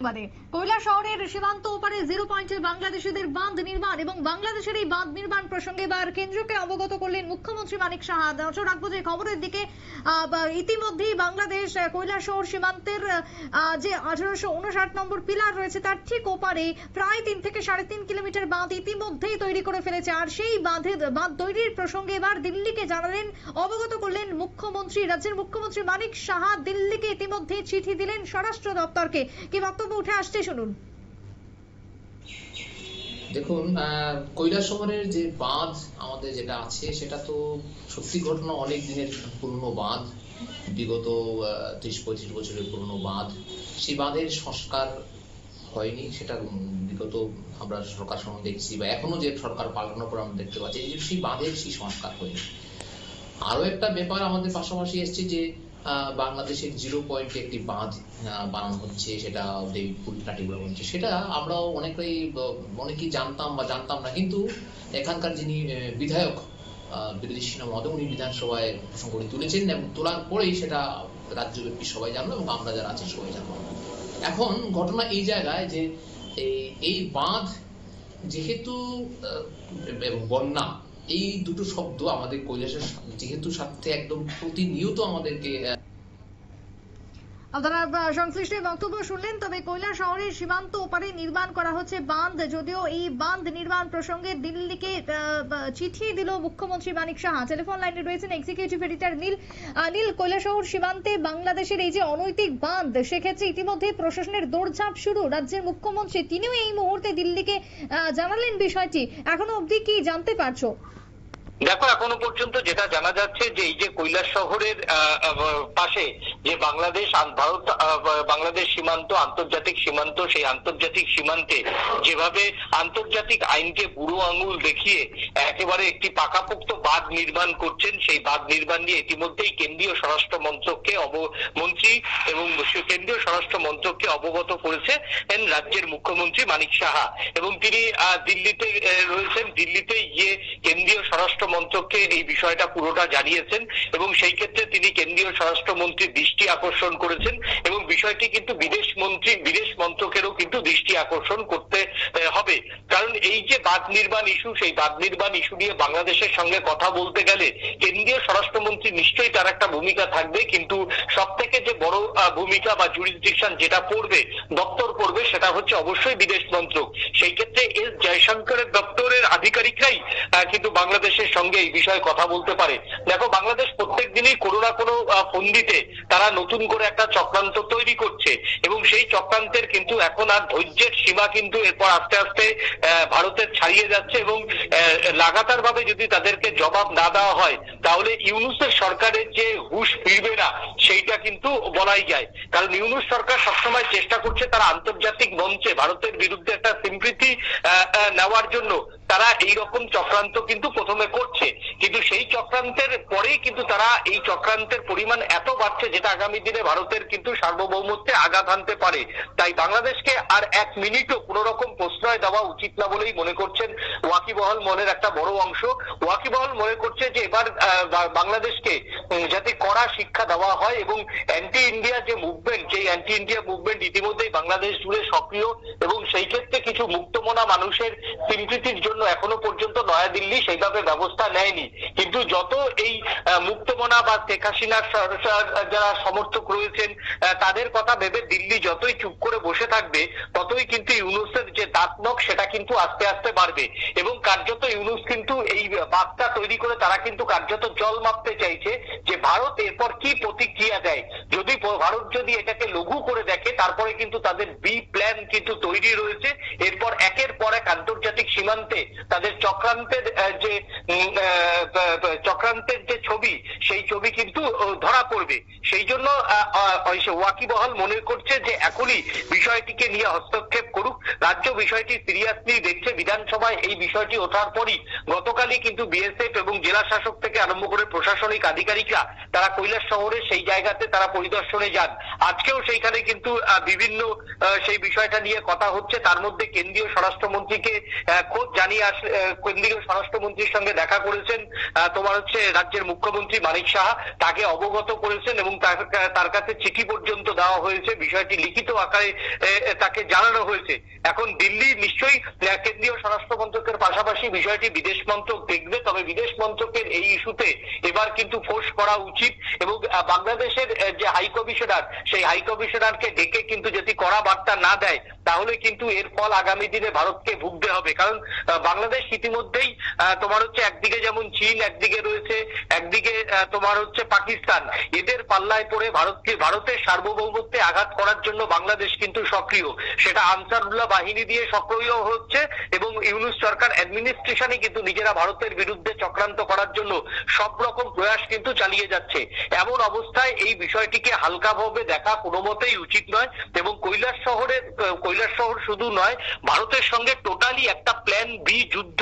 কৈলা শহরের সীমান্ত ওপারে জিরো পয়েন্টে বাংলাদেশিদের বাঁধ নির্মাণ এবং বাংলাদেশের এই বাঁধ নির্মাণ প্রসঙ্গে এবার কেন্দ্রকে অবগত করলেন মুখ্যমন্ত্রী মানিক সাহা। নজর রাখব যে খবরের দিকে ইতিমধ্যেই বাংলাদেশ কৈলা শহর সীমান্তের যে আঠারোশো উনষাট নম্বর পিলার রয়েছে তার ঠিক ওপারে প্রায় তিন থেকে সাড়ে তিন কিলোমিটার বাঁধ ইতিমধ্যেই তৈরি করে ফেলেছে। আর সেই বাঁধে বাঁধ তৈরির প্রসঙ্গে এবার দিল্লিকে জানালেন, অবগত করলেন মুখ্যমন্ত্রী, রাজ্যের মুখ্যমন্ত্রী মানিক সাহা। দিল্লিকে ইতিমধ্যে চিঠি দিলেন স্বরাষ্ট্র দপ্তরকে। কি বক্তব্য উঠে আসছে, শুনুন। দেখুন কৈলাস শহরের যে বাঁধ আমাদের যেটা আছে, সেটা তো সত্যি ঘটনা অনেক দিনের পুরনো বাঁধ, বিগত ত্রিশ, পঁয়ত্রিশ বছরের পুরনো বাঁধ। সেই বাঁধের সংস্কার হয়নি, সেটা বিগত আমরা সরকার সময় দেখছি, বা এখনও যে সরকার পাল্টানোর পর আমরা দেখতে পাচ্ছি যে সেই বাঁধের সেই সংস্কার হয়নি। আরও একটা ব্যাপার আমাদের পাশাপাশি এসছে যে বাংলাদেশের জিরো পয়েন্টে একটি বাঁধ বানানো হচ্ছে, সেটা দেবীপুর হচ্ছে। সেটা আমরাও অনেকেই অনেকেই জানতাম বা জানতাম না, কিন্তু এখানকার যিনি বিধায়ক বিরোধী সিনহা মহোদয়, উনি বিধানসভায় প্রসঙ্গটি তুলেছেন এবং তোলার পরেই সেটা রাজ্যব্যাপী সবাই জানলো এবং আমরা যারা আছি সবাই জানলো এখন ঘটনা এই জায়গায় যে এই বাঁধ যেহেতু বন্যা এই দুটো শব্দ আমাদের কৈলাসের যেহেতু সাথে একদম প্রতিনিয়ত আমাদেরকে আপনারা সংশ্লিষ্ট বক্তব্য শুনলেন, তবে কৈলা শহরের সীমান্ত ওপারে নির্মাণ করা হচ্ছে বাঁধ। যদিও এই বাঁধ নির্মাণ প্রসঙ্গে দিল্লিকে চিঠি দিল মুখ্যমন্ত্রী মানিক সাহা। টেলিফোন লাইনে রয়েছেন এক্সিকিউটিভ এডিটর নীল নীল কৈলা শহর সীমান্তে বাংলাদেশের এই যে অনৈতিক বাঁধ, সেক্ষেত্রে ইতিমধ্যে প্রশাসনের দৌড়ঝাঁপ শুরু। রাজ্যের মুখ্যমন্ত্রী, তিনিও এই মুহূর্তে দিল্লিকে জানালেন বিষয়টি। এখনও অবধি কি জানতে পারছ? দেখো, এখনও পর্যন্ত যেটা জানা যাচ্ছে যে এই যে কৈলাস শহরের পাশে যে বাংলাদেশ ভারত বাংলাদেশ সীমান্ত, আন্তর্জাতিক সীমান্ত, সেই আন্তর্জাতিক সীমান্তে যেভাবে আন্তর্জাতিক আইনকে বুড়ো আঙুল দেখিয়ে একেবারে একটি পাকাপোক্ত বাঁধ নির্মাণ করছেন, সেই বাঁধ নির্মাণ নিয়ে ইতিমধ্যেই কেন্দ্রীয় স্বরাষ্ট্র মন্ত্রককে মন্ত্রী এবং কেন্দ্রীয় স্বরাষ্ট্র মন্ত্রককে অবগত করেছে রাজ্যের মুখ্যমন্ত্রী মানিক সাহা এবং তিনি দিল্লিতে রয়েছেন। দিল্লিতে গিয়ে কেন্দ্রীয় স্বরাষ্ট্র মন্ত্রককে এই বিষয়টা পুরোটা জানিয়েছেন এবং সেই ক্ষেত্রে তিনি কেন্দ্রীয় স্বরাষ্ট্রমন্ত্রীর দৃষ্টি আকর্ষণ করেছেন এবং বিষয়টি কিন্তু বিদেশ মন্ত্রী, বিদেশ মন্ত্রকেরও কিন্তু দৃষ্টি আকর্ষণ করতে হবে। কারণ এই যে বাঁধ নির্মাণ ইস্যু সেই বাঁধ নির্মাণ ইস্যু নিয়ে বাংলাদেশের সঙ্গে কথা বলতে গেলে কেন্দ্রীয় স্বরাষ্ট্রমন্ত্রী নিশ্চয়ই তার একটা ভূমিকা থাকবে, কিন্তু সব থেকে যে বড় ভূমিকা বা জুরিসডিকশন যেটা পড়বে, দপ্তর পড়বে, সেটা হচ্ছে অবশ্যই বিদেশ মন্ত্রক। সেই ক্ষেত্রে এস জয়শঙ্করের দপ্তরের আধিকারিকরাই কিন্তু বাংলাদেশের সঙ্গে এই বিষয়ে কথা বলতে পারে। দেখো, বাংলাদেশ প্রত্যেক দিনই কোনো না কোনো ফন্দিতে তারা নতুন করে একটা চক্রান্ত তৈরি করছে এবং সেই চক্রান্তের কিন্তু এখন আর ধৈর্যের সীমা কিন্তু এরপর আস্তে আস্তে ভারতের ছাড়িয়ে যাচ্ছে এবং লাগাতার ভাবে যদি তাদেরকে জবাব না দেওয়া হয়, তাহলে ইউনুসের সরকারের যে হুশ ফিরবে না, সেইটা কিন্তু বলাই যায়। কারণ ইউনুস সরকার সবসময় চেষ্টা করছে তারা আন্তর্জাতিক মঞ্চে ভারতের বিরুদ্ধে একটা সিম্পৃতি নেওয়ার জন্য। তারা এই রকম চক্রান্ত কিন্তু প্রথমে করছে। চক্রান্তের পরেই কিন্তু তারা এই চক্রান্তের পরিমাণ এত বাড়ছে যেটা আগামী দিনে ভারতের কিন্তু সার্বভৌমত্বে আঘাত আনতে পারে। তাই বাংলাদেশকে আর এক মিনিটও কোনো রকম প্রশ্রয় দেওয়া উচিত না বলেই মনে করছেন ওয়াকিবহল মনের একটা বড় অংশ। ওয়াকিবহল মনে করছে যে এবার বাংলাদেশকে যাতে কড়া শিক্ষা দেওয়া হয় এবং অ্যান্টি ইন্ডিয়া যে মুভমেন্ট সেই অ্যান্টি ইন্ডিয়া মুভমেন্ট ইতিমধ্যেই বাংলাদেশ জুড়ে সক্রিয় এবং সেই ক্ষেত্রে কিছু মুক্তমনা মানুষের স্বীকৃতির জন্য এখনও পর্যন্ত নয়াদিল্লি সেইভাবে ব্যবস্থা নেয়নি। কিন্তু যত এই বা শেখ হাসিনার যারা সমর্থক রয়েছেন তাদের কথা ভেবে দিল্লি যতই চুপ করে বসে থাকবে, ততই কিন্তু ইউনুসের যে দাঁতনক সেটা কিন্তু আস্তে আস্তে বাড়বে। এবং কার্যত ইউনুস কিন্তু এই বার্তা তৈরি করে তারা কিন্তু কার্যত জল মাপতে চাইছে যে ভারত এরপর কি প্রতিক্রিয়া দেয়। যদি ভারত যদি এটাকে লঘু করে দেখে, তারপরে কিন্তু তাদের বি প্ল্যান কিন্তু তৈরি রয়েছে। এরপর একের পর এক আন্তর্জাতিক সীমান্তে তাদের চক্রান্তের যে চক্রান্তের যে ছবি, সেই ছবি কিন্তু ধরা পড়বে। সেই জন্য ওয়াকিবহাল মনে করছে যে এখনই বিষয়টিকে নিয়ে হস্তক্ষেপ করুক। রাজ্য বিষয়টি সিরিয়াসলি দেখছে। বিধানসভায় এই বিষয়টি ওঠার পরই গতকালই কিন্তু বিএসএফ এবং জেলা শাসক থেকে আরম্ভ করে প্রশাসনিক আধিকারিকরা তারা কৈলাস শহরে সেই জায়গাতে তারা পরিদর্শনে যান। আজকেও সেইখানে কিন্তু বিভিন্ন সেই বিষয়টা নিয়ে কথা হচ্ছে। তার মধ্যে কেন্দ্রীয় স্বরাষ্ট্র স্বরাষ্ট্রমন্ত্রীকে খোদ জানিয়ে আস কেন্দ্রীয় স্বরাষ্ট্রমন্ত্রীর সঙ্গে দেখা করেছেন তোমার হচ্ছে রাজ্যের মুখ্যমন্ত্রী মানিক সাহা। তাকে অবগত করেছেন এবং তার- কাছে চিঠি পর্যন্ত দেওয়া হয়েছে। বিষয়টি লিখিত আকারে তাকে জানানো হয়েছে। এখন দিল্লি নিশ্চয়ই কেন্দ্রীয় স্বরাষ্ট্র মন্ত্রকের পাশাপাশি বিষয়টি বিদেশ মন্ত্রক দেখবে। তবে বিদেশ মন্ত্রকের এই ইস্যুতে এবার কিন্তু ফোর্স করা উচিত। এবং বাংলাদেশের যে হাই কমিশনার, সেই হাই কমিশনারকে ডেকে কিন্তু যদি কড়া বার্তা না দেয়, তাহলে কিন্তু এর ফল আগামী দিনে ভারতকে ভুগতে হবে। কারণ বাংলাদেশ ইতিমধ্যেই তোমার হচ্ছে একদিকে যেমন চীন, একদিকে রয়েছে, একদিকে তোমার হচ্ছে পাকিস্তান। এদের পাল্লায় পড়ে ভারতকে, ভারতের সার্বভৌমত্বে আঘাত করার জন্য বাংলাদেশ কিন্তু সক্রিয়। সেটা আনসারুল্লাহ বাহিনী দিয়ে সক্রিয় হচ্ছে এবং ইউনুস সরকার অ্যাডমিনিস্ট্রেশনই কিন্তু নিজেরা ভারতের বিরুদ্ধে চক্রান্ত করার জন্য সব রকম প্রয়াস কিন্তু চালিয়ে যাচ্ছে। এমন অবস্থায় এই বিষয়টিকে হালকাভাবে দেখা কোনো মতেই উচিত নয় এবং কৈলাস শহরের, কৈলাস শহর শুধু নয়, ভারতের সঙ্গে টোটালি একটা প্ল্যান বি যুদ্ধ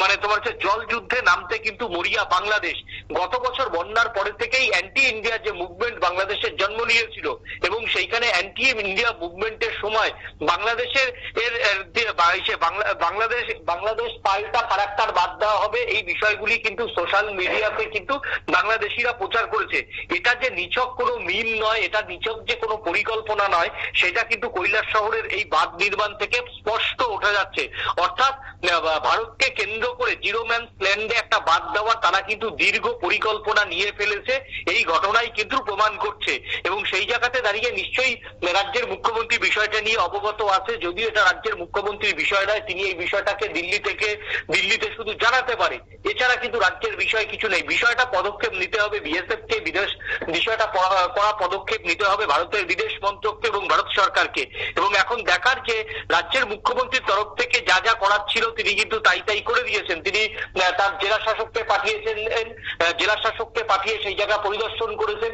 মানে তোমার হচ্ছে জল যুদ্ধে নামতে কিন্তু মরিয়া বাংলাদেশ। গত বছর বন্যার পরে থেকেই অ্যান্টি ইন্ডিয়া যে মুভমেন্ট বাংলাদেশের জন্ম নিয়েছিল এবং সেইখানে অ্যান্টি ইন্ডিয়া মুভমেন্টের সময় বাংলাদেশের, এর বাংলাদেশ বাংলাদেশ পাল্টা ক্যারেক্টার বাদ দেওয়া হবে, এই বিষয়গুলি কিন্তু সোশ্যাল মিডিয়াতে কিন্তু বাংলাদেশিরা প্রচার করেছে এটা যে নিছক কোনো মিম নয়, এটা নিছক যে কোনো পরিকল্পনা নয়, সেটা কিন্তু কৈলাস শহরের এই বাঁধ নির্মাণ থেকে স্পষ্ট ওঠা যাচ্ছে। অর্থাৎ ভারতকে কেন্দ্র করে জিরো ম্যান প্ল্যান্ডে একটা বাদ দেওয়ার তারা কিন্তু দীর্ঘ পরিকল্পনা নিয়ে ফেলেছে, এই ঘটনাই কিন্তু প্রমাণ করছে। এবং সেই জায়গাতে দাঁড়িয়ে নিশ্চয়ই রাজ্যের মুখ্যমন্ত্রী বিষয়টা নিয়ে অবগত আছে, যদিও এটা রাজ্যের মুখ্যমন্ত্রীর বিষয় নয়, তিনি এই বিষয়টাকে দিল্লি থেকে, দিল্লিতে শুধু জানাতে পারে। এছাড়া কিন্তু রাজ্যের বিষয় কিছু নেই। বিষয়টা পদক্ষেপ নিতে হবে বিএসএফ কে বিদেশ, বিষয়টা কড়া পদক্ষেপ নিতে হবে ভারতের বিদেশ মন্ত্রককে এবং ভারত সরকারকে। এবং এখন দেখার যে রাজ্যের মুখ্যমন্ত্রীর তরফ থেকে যা যা করার ছিল, তিনি কিন্তু তাই তাই করে দিয়েছেন। তিনি তার জেলা শাসককে পাঠিয়েছেন জেলা শাসককে পাঠিয়ে সেই জায়গা পরিদর্শন করেছেন।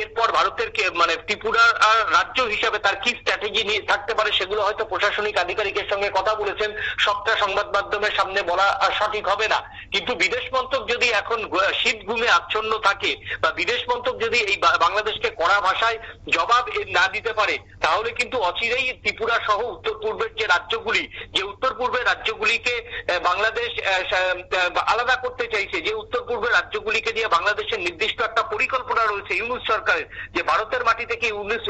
এরপর ভারতের মানে ত্রিপুরার আর রাজ্য হিসাবে তার কি স্ট্র্যাটেজি নিয়ে থাকতে পারে সেগুলো হয়তো প্রশাসনিক আধিকারিকের সঙ্গে কথা বলেছেন। সবটা সংবাদ মাধ্যমের সামনে বলা সঠিক হবে না। কিন্তু বিদেশ মন্ত্রক যদি এখন শীত ঘুমে আচ্ছন্ন থাকে বা বিদেশ মন্ত্রক যদি এই বাংলাদেশকে কড়া ভাষায় জবাব না দিতে পারে তাহলে কিন্তু অচিরেই ত্রিপুরা সহ উত্তর পূর্বের যে রাজ্যগুলি, যে উত্তর পূর্বের রাজ্যগুলিকে বাংলাদেশ আলাদা করতে চাইছে, যে উত্তর পূর্বের রাজ্যগুলিকে নিয়ে বাংলাদেশের নির্দিষ্ট একটা পরিকল্পনা রয়েছে ইউনুস সরকারের, যে ভারতের মাটি থেকে ইউনুস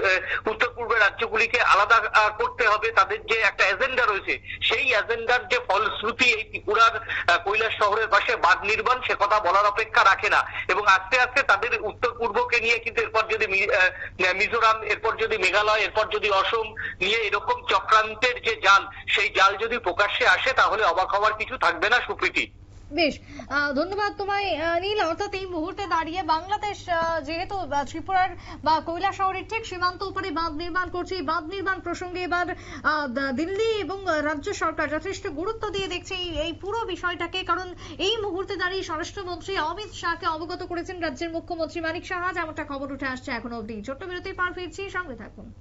উত্তর পূর্বের রাজ্যগুলিকে আলাদা করতে হবে, তাদের যে একটা এজেন্ডা রয়েছে, সেই এজেন্ডার যে ফলশ্রুতি এই ত্রিপুরার কৈলাস শহরের পাশে বাঁধ নির্মাণ, সে কথা বলার অপেক্ষা রাখে না। এবং আস্তে আস্তে তাদের উত্তর পূর্বকে নিয়ে কিন্তু এরপর যদি মিজোরাম, এরপর যদি মেঘালয়, এরপর যদি অসম নিয়ে এরকম চক্রান্তের যে জাল, সেই জাল যদি প্রকাশ্যে আসে, তাহলে অবাক হওয়ার কিছু থাকবে না সুপ্রীতি। বেশ ধন্যবাদ তোমায় নীল। অর্থাৎ এই মুহূর্তে দাঁড়িয়ে বাংলাদেশ যেহেতু ত্রিপুরার, বা কৈলাস শহরের ঠিক সীমান্ত উপরে বাঁধ নির্মাণ করছে, এই বাঁধ নির্মাণ প্রসঙ্গে এবার দিল্লি এবং রাজ্য সরকার যথেষ্ট গুরুত্ব দিয়ে দেখছে এই- পুরো বিষয়টাকে। কারণ এই মুহূর্তে দাঁড়িয়ে স্বরাষ্ট্রমন্ত্রী অমিত শাহকে অবগত করেছেন রাজ্যের মুখ্যমন্ত্রী মানিক সাহা। যেমনটা খবর উঠে আসছে এখনও অবধি। ছোট্ট বিরতি পার ফিরছি, সঙ্গে থাকুন।